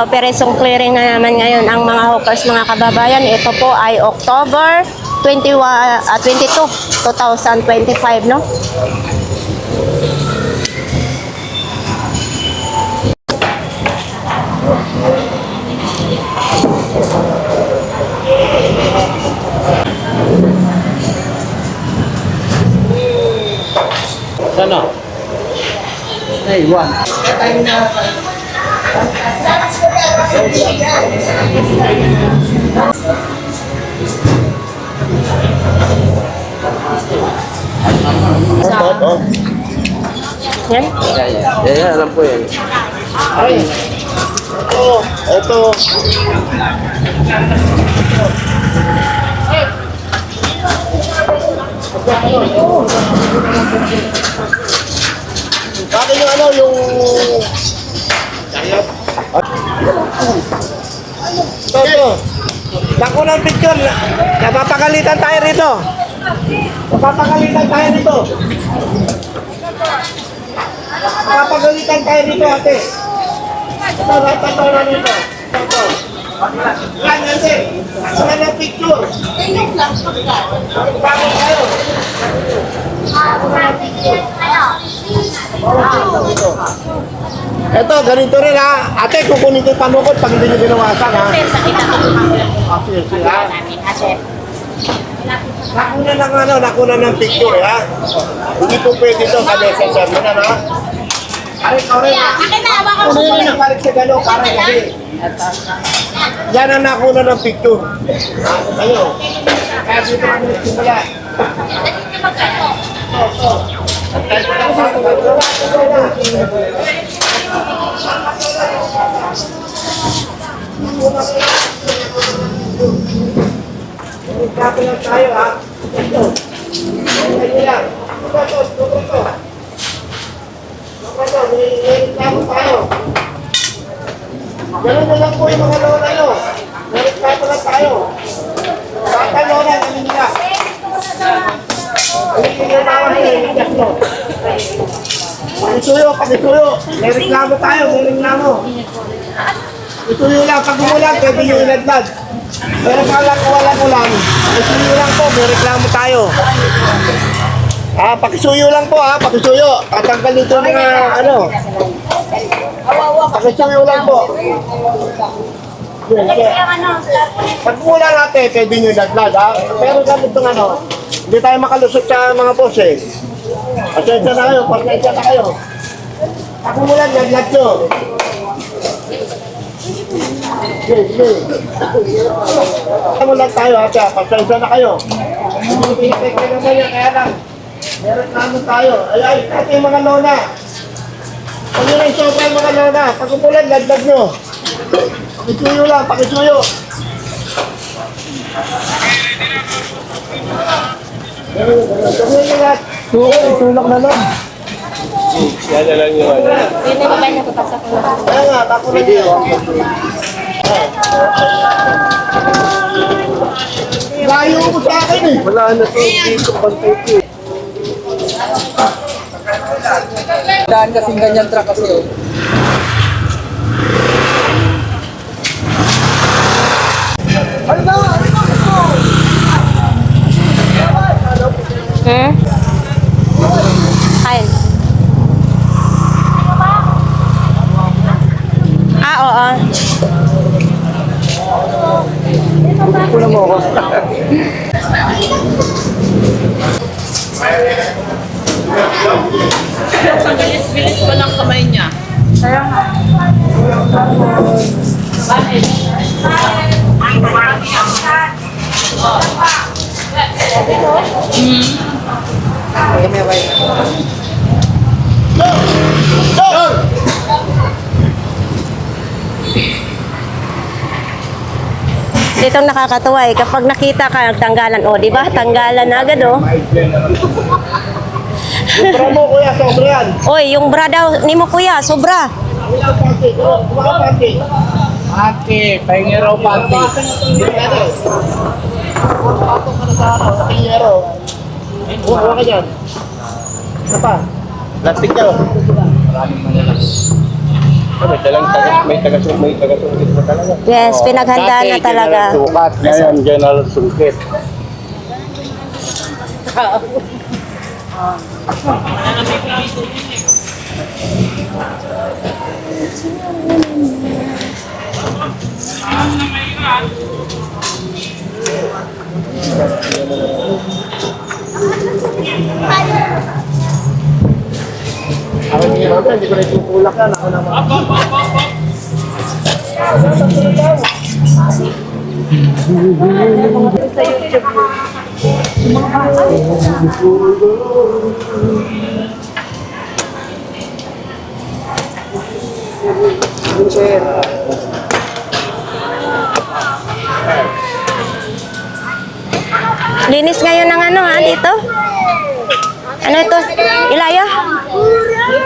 So, operation clearing na naman ngayon ang mga hawkers, mga kababayan. Ito po ay October 21, ah, 22, 2025, no? Sana? Naiwan. Oo. Yan. Yeah, yeah. Yeah, yeah, alam ko yan. Ay, ito, ito. Bakit yung ano, yung... Ito, ito. Naku ng picture. Napapagalitan tayo rito. Napapagalitan tayo rito. Napapagalitan tayo rito, ate. Ito, tayo rito. Ito, ito. Yan, sir. Saan ng picture? Bago tayo. Ito, ganito rin ha. Ate, kukunin ko yung panukot pag hindi nyo binawasan ha. Ah, sige, sige, ha. Nakuna ng ano, nakuna ng picture ha. Hindi po pwede ito sa mesa sir. Ano na ha? Ay, rin. Akin na, hawakan mo. Ano yung balik sa gano'n para kasi. Yan ang nakuna ng picture. Ayo. Kaya dito ang simula. Kapi lang tayo ha. Ito. Ito lang. Ito, ito, ito, ito. Reklamo tayo. Ganun na lang po yung mga lola nyo. Reklamo lang tayo. Bata lola, ganun nila. Ganun nila naman yun, yung May reklamo tayo, may reklamo. Ituyo lang, pag umulan, pwede nyo iladlad. Pero pag lang walang ulan, pakisuyo lang po, may reklamo tayo. Ah, pakisuyo lang po ha, pakisuyo. Tatanggal dito yung mga ano. Pakisuyo lang po. Yun. Pag mula natin, pwede nyo dagdag ha. Pero ganito ano, hindi tayo makalusot sa mga boss eh. Pasensya na kayo, pasensya na kayo. Pag mula, nyo. Sige, sige. Ano lang tayo ate, pasensya na kayo. Kayo naman yan, kaya lang. Meron namin tayo. Ay, ay, ate yung mga lola. Pag yun ang sopa mga lola, pag umulan, lagdag nyo. Pakisuyo lang, pakisuyo. Ganun, ganun. Ganun yung. Oo, itulak na lang. Yan na lang yung ano. Kaya nga, tako na yun. Layo mo sa akin eh. Wala na to. Dito pantay eh. Daan kasing ganyan truck kasi oh. Hmm? Ayun. Ah, oo. Kulang mo ako. Ang bilis-bilis pa ng kamay niya. Itong nakakatuwa eh. Kapag nakita ka, tanggalan. O, di ba? Tanggalan na agad, oh. Sobra mo kuya, sobra yan. Oy, yung bra daw ni mo, kuya, sobra. Kuya, panty. Kuya, panty. Ate, pahingi raw pati. Patok ka na sa ano, sa piyero. Buka ka dyan. Ano pa? Lastik ka. Maraming manalas. May talang taga, may taga may taga na talaga. Yes, pinaghandaan na talaga. Sukat, ngayon general sungkit. Ako hindi naman, hindi ko na itutulak yan. Ako naman. Linis ngayon ng ano ha, dito? Ano ito?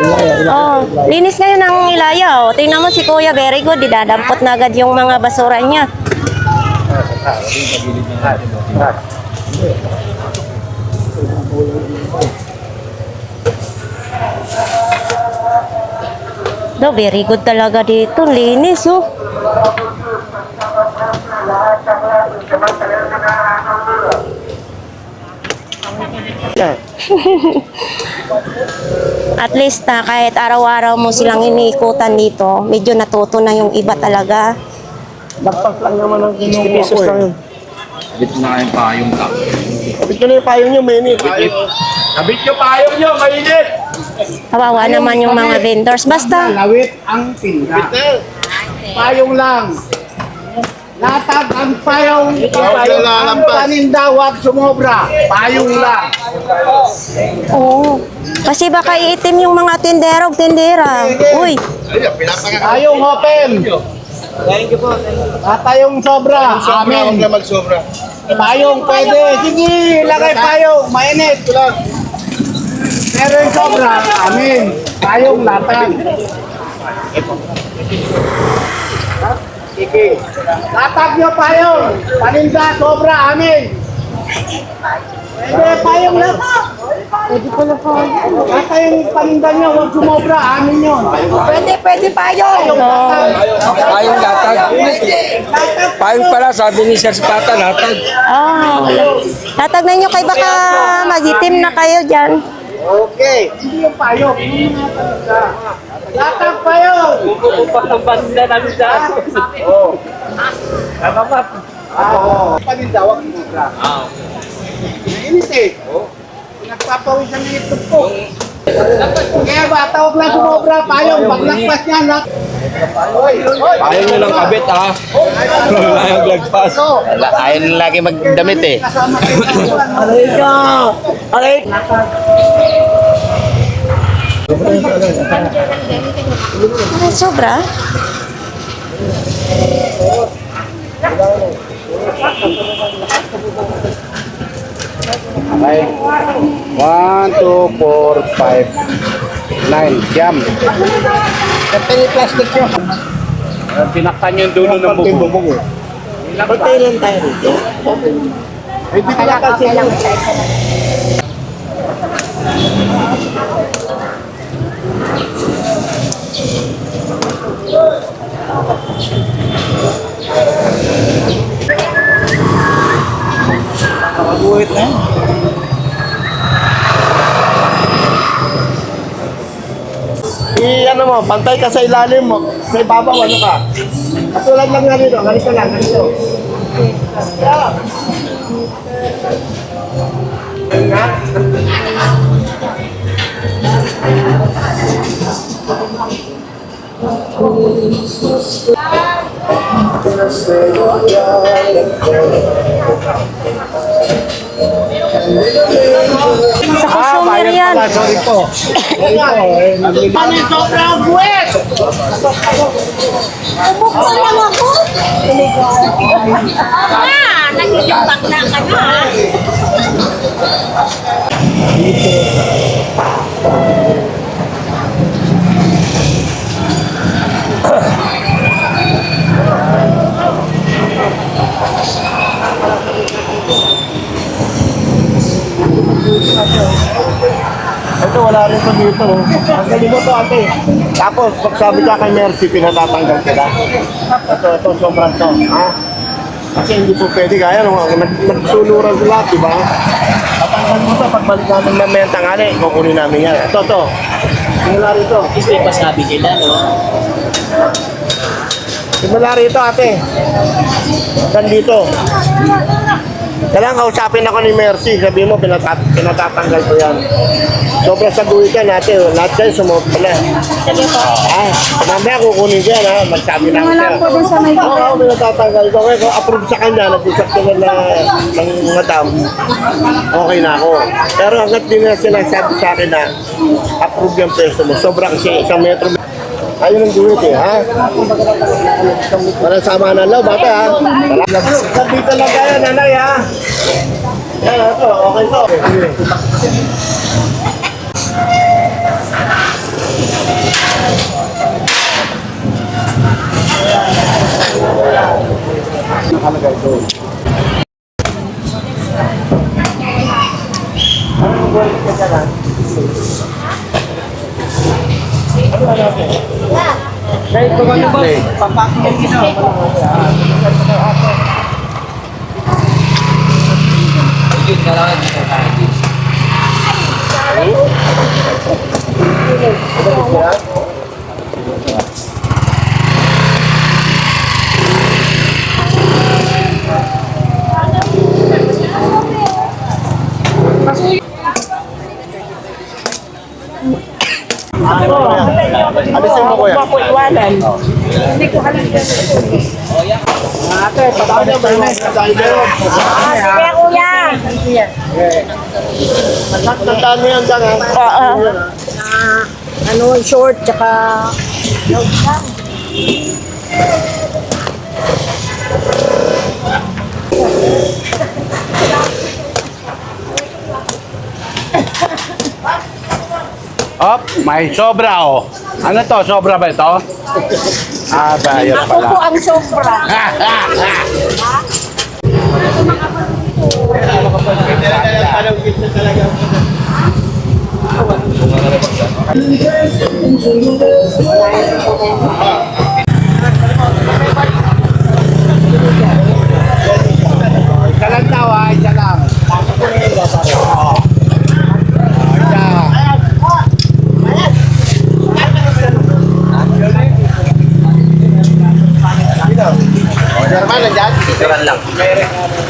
Oh, linis ngayon ng Ilaya. Oh. Tingnan mo si Kuya, very good. Didadampot na agad yung mga basura niya. Do, very good talaga dito. Linis, oh. At least na kahit araw-araw mo silang iniikutan dito, medyo natuto na yung iba talaga. Lagpas lang naman ang kinukuha ko eh. Bit na yung payong ka. Kapit ko na yung payong nyo, mainit. Kabit nyo payong nyo, mainit! Kawawa naman yung mga vendors. Basta, Lawit ang tinda. Payong lang. Latag ang payong. Payong ang paninda, wag sumobra. Payong lang. oo. Kasi baka iitim yung mga tindero, tindera. Uy, Payong open. At tayong sobra. Amin. na magsobra. Payong pwede. Sige, lagay payong. Mainit. Pero yung sobra, amin. Payong latag. Sige. Latag nyo payong. Paninda, sobra, amin. Pwede payong latag. Pwede pala payong. Ata yung paninda nyo, huwag sumobra, amin yun. Pwede, pwede payong. Payong latag. Payong pala, sabi ni Sir Pata, latag. oh. Tatagnan nyo kay baka magitim na kayo dyan. Okay. Hindi yung payong. Yung mga paninda. Latag payong. Upat ang banda namin dyan. Oo. Paninda, huwag sumobra. Mainit eh. Nagpapawis ang itlog ko. Kaya ba, tawag lang sumobra, payong, paglagpas niya, hoy. Payong nyo lang kabit ha. Yung lagpas. Ayaw nila lagi magdamit eh. Aray ka! Aray! Ay, sobra. Okay. One, two, four, five, nine. Siyam. Kapag yung plastic nyo. Pinaktan yung dulo ng bubong. Pantay lang tayo rito. Hindi pala kasi lang. Buhit na yan. Ano mo, pantay ka sa ilalim mo. Sa ibabaw, ano ka? Katulad lang nga dito, ganito lang, ganito. Yan nga. Sa Ah, consumer yan. Sorry po. Ano yung sobrang buwet? Umukta lang ako. Ama, ah, nag-iimbak na ka na. Ito, wala rin pa dito. Ang galing mo to, ate. Tapos, pag sabi ka kay Mercy, pinatatanggal ka na. Ito, ito, sobrang to. Ha? Kasi hindi po pwede kaya nung nag, nagsuluran sila, di ba? Tatanggal mo to, pagbalik namin mamenta nga rin, kukunin namin yan. Ito, ito. Simula rito. Kasi pasabi sila, no? Simula rito, ate. Hanggang dito. Kailangan kausapin ako ni Mercy. Sabi mo, pinatat pinatatanggal ko yan. Sobrang saguhin ka natin. Lahat kayo sumopala. Ah, mamaya kukunin ko yan ha. Magsabi na ako siya. po dun sa may Oo, oh, pinatatanggal ko. Kaya kung approve sa kanya, nag-usap sila na ng madam, okay na ako. Pero hanggat di na sila sabi sa akin na approve yung peso mo, sobrang kasi isang metro. Ayun ang duwit eh, ha? Walang sama na loob, bata ha? Dito lang tayo, nanay ha? Yan, ito, okay to. Nakalagay doon. Ano ba natin? Kahit kung ano ba, papakinggan kita. Alisin mo kuya. Ako iwanan. Hindi ko alam yan. Ate, patawag niya ba? Ah, sige kuya. Tandaan mo yan dyan ha? Oo. Ano, short, tsaka... Op, may sobra oh. Ano to? Sobra ba ito? Ah, bayad Ako po ang sobra. Isa lang daw ha, isa lang. Oo. German, nandyan? Picturean lang.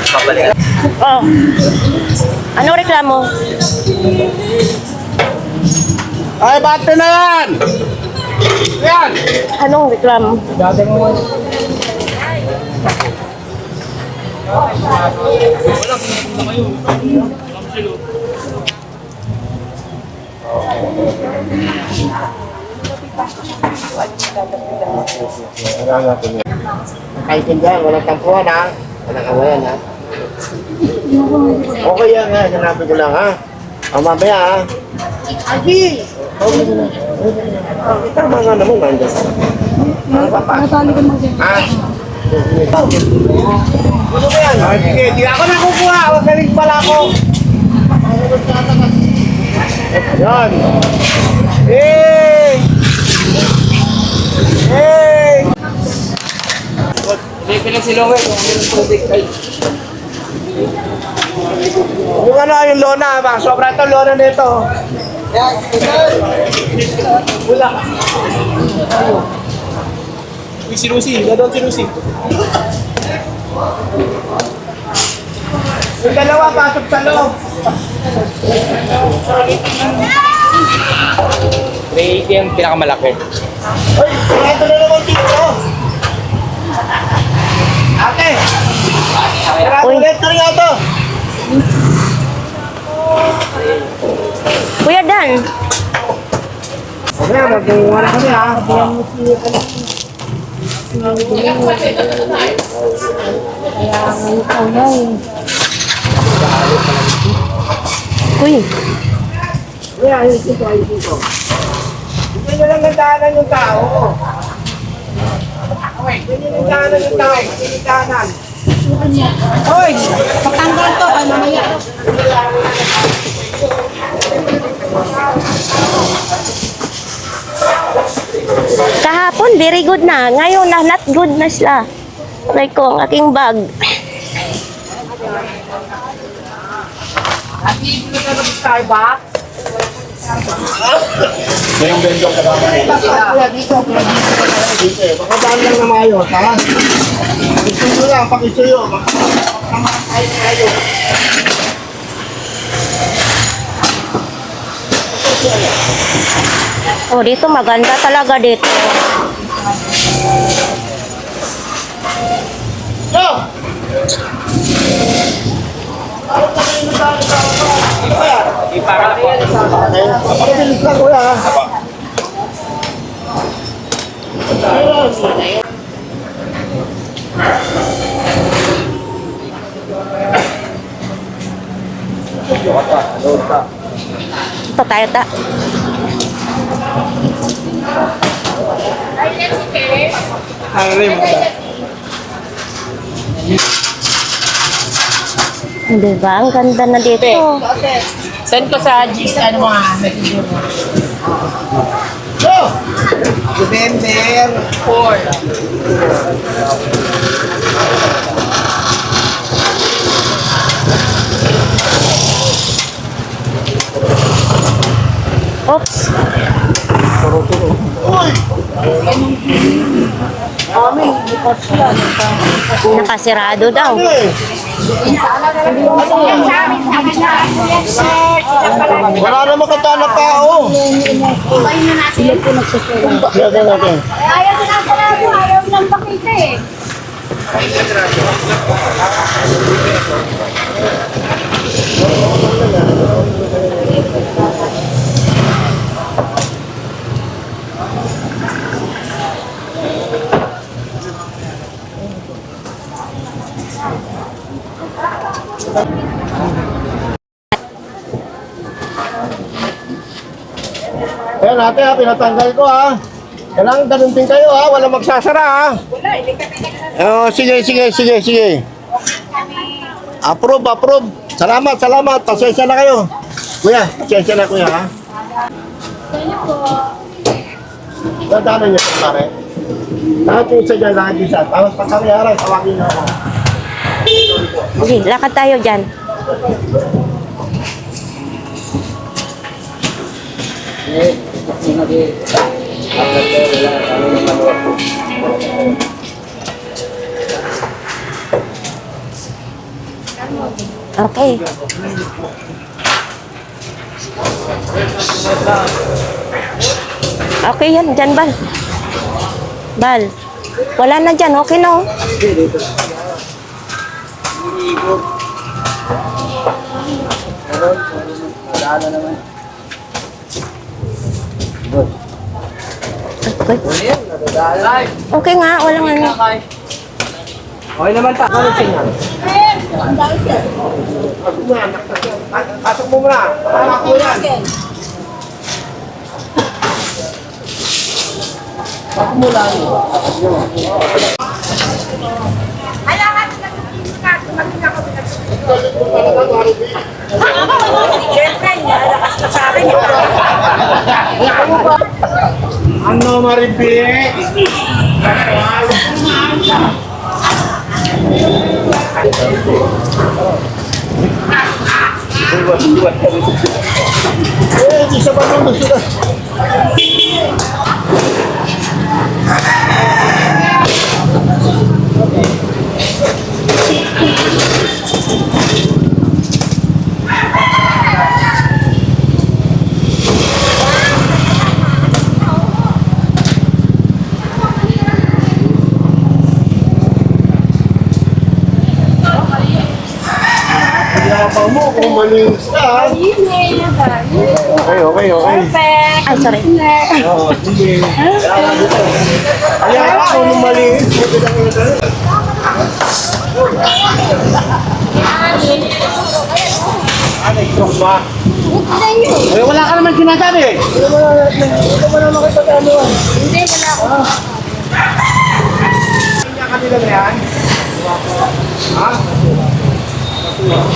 Babalik. Oh. Ano reklamo? Ay, bate na yan! Yan! Anong reklamo? Kaintindihan, walang tampuhan ha. Walang awayan ha. Okay yan ha, sinabi ko lang ha. O mamaya ha. Agi! Okay na. Okay, tama nga naman, nandiyan ka. Ano pa pa? Ha? Gusto mo yan? Okay, sige, di ako nakukuha. Huwag na rin pala ako. Yan. Hey! Hey! Hindi. Yung ano, yung lona, ba? Sobra ito, lona nito. Wala. Si Lucy, gano'n si Lucy. Yung dalawa, pasok sa loob. 380 ang pinakamalaki. Uy, sarado na naman dito. Ate! Uy. na rin nga to. Kuya Dan, Okay, mag-uwa na kami ha. Uy, kaya ayun dito, ayun dito. Hindi nyo lang nagdaanan yung tao. Hindi nyo nagdaanan yung tao. Hindi. Hoy! Patanggal to, ay mamaya. Kahapon, very good na. Ngayon na, not good na sila. Like ko, ang aking bag. At hindi na sa Starbucks? Kuya, dito ka tayo, dito eh. Baka daan lang na maayos, ha? Pakisuyo lang, pakisuyo. Makasama tayo tayo. Oh, dito maganda talaga dito. Yo! Ano ka kayo nagdaan sa Kuya? Okay. Pakibilis lang, kuya, tayo ta. Diba? Ang ganda na dito. Send ko sa G's, ano mga messenger mo. Yo! November 4. Oops. Nakasirado daw. Wala naman kata na tao. Sila po natin. Ayaw sinasabi, ayaw lang pakita eh. Ayan ate ha, pinatanggal ko ha. Kailangan ganun din kayo ha, wala magsasara ha. Wala, hindi kami Oh, sige, sige, sige, sige. Approve, approve. Salamat, salamat. Pasensya na kayo. Kuya, pasensya na kuya ha. Dadaanan niyo po pare. Lahat yung isa dyan, lahat isa. Tapos pagkariyaran, tawagin niyo ako. Sige, lakad tayo dyan. Okay. Okay yan, dyan Bal. Bal. Wala na dyan, okay na oh. Okay. Okay nga, walang ano. Okay naman ta. Pasok mo muna. Para ko yan. Ano maribig? Eh, di siya ba nung gusto na? Yabang mo kung malinis ka. Okay, okay, okay. Ay, sorry. Oo, sige. Kaya ako nung malinis. Ano, itlog ba? Eh, wala ka naman sinasabi eh. Kanya kanila na yan? Ha?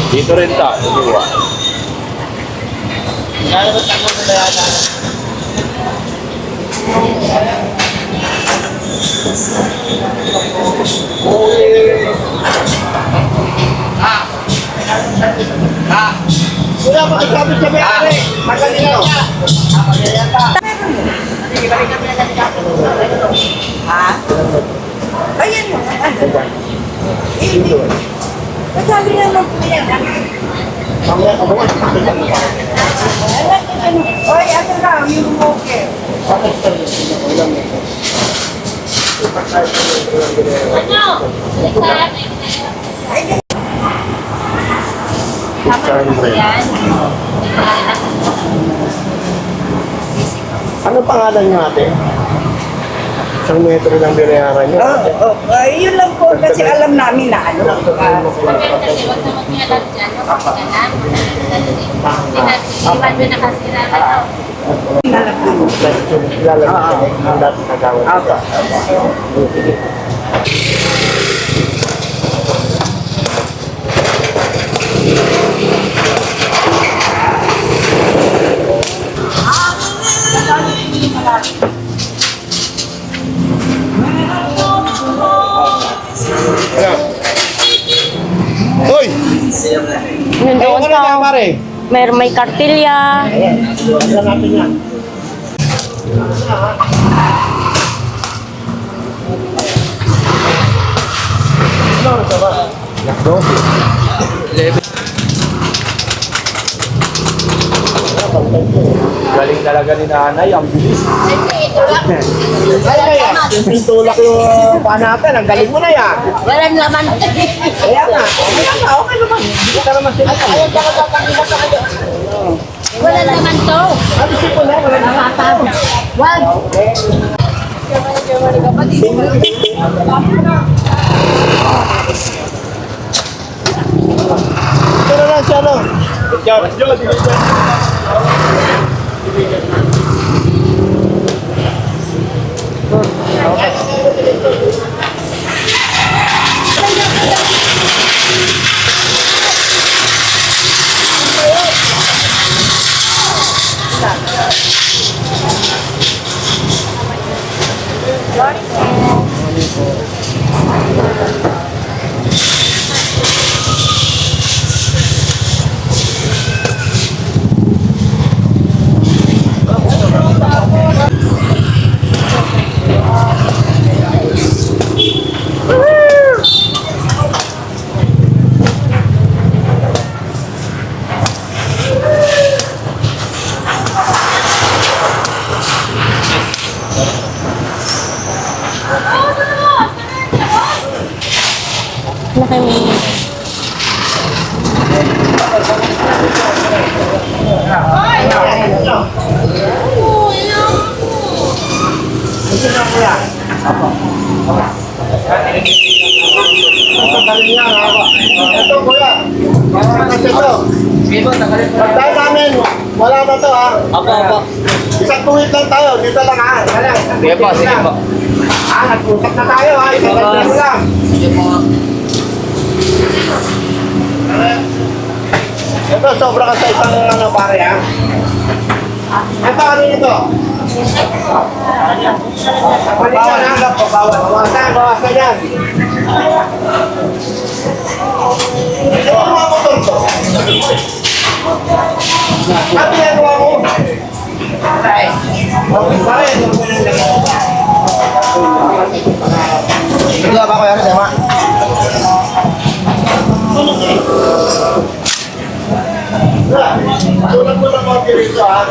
Dito rin ta. Dito. Kaya naman tanong nila yan. Kuya, pakisabi sa may-ari. Magaling nyo. Ayan mo. Hindi. Masabi naman po yan. Mamaya ka bukas. Oy, ano ka? Yung moke. Ano pangalan nyo ate? Isang metro lang binayaran nyo. Oo, oh, ay, yun lang po kasi alam namin na ano. ah, Kasi wag na mag-ialat dyan. Huwag ka na. Iwan mo na kasi na ano. Lalagyan ang dati nagawa. Hoy! Pare? May, may kartilya. Ayan, ilan Galing talaga ni nanay, ang bilis. Kaya kaya, pintulak yung paa natin, ang galing mo na yan. Walang laman. Kaya nga, kaya nga, okay naman. Hindi ka naman sila. Ayun, ka Wala laman to. Ano si po na? Wala na. Wag. Ito na lang siya, no? Laki mo. Galing yan, ha? Ito, kuya. Kasi ito. Pagdaan namin, wala na to, ha? Apo, apo. Isang tuwid lang tayo, dito lang, ha? Wala, isang Sige po, sige lang. po. Ha, nag-usap na tayo, ha? Isang tuwid lang. Sige po. Ito, sobra ka sa isang ano pare ha. Ito, ano ito? Bawal na, bawal. Bawasan, bawasan yan. Ito ang mga motor to. Ano ginagawa mo? Okay, Ito ba ko yan, sama? Tulad mo ng konti rito ha.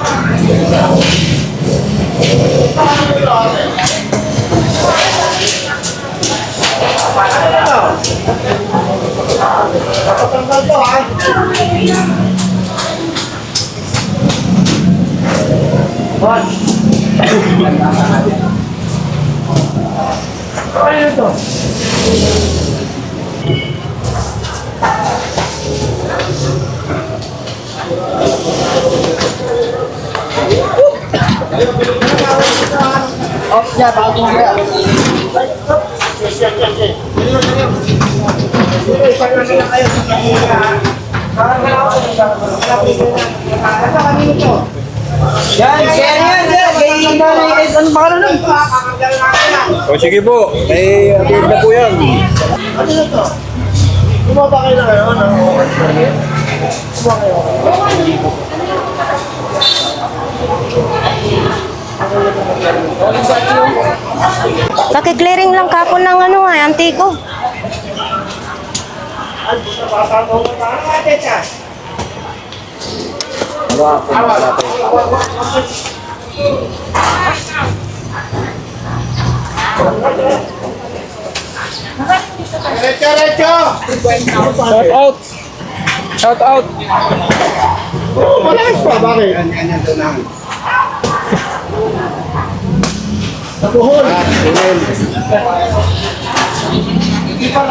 Napatanggal to ha. Ano to? Oh, yeah, bago mo yan. Yes, yes, yes, yes. Sige, isang ano lang kayo. Parang wala ako. Ito, kanino to? Yan, yan, yan, yan. Yung nanay, ano pa ka na nun? O sige po, may update na po yan. Ano na to? Bumaba kayo na ngayon ng oras na rin. Bumaba kayo. Paki-clearing lang kapon ng ano nga, antiko. Diretso, diretso! Shout out! Shout out! Malakas pa, bakit? Sa buhol. Hindi pa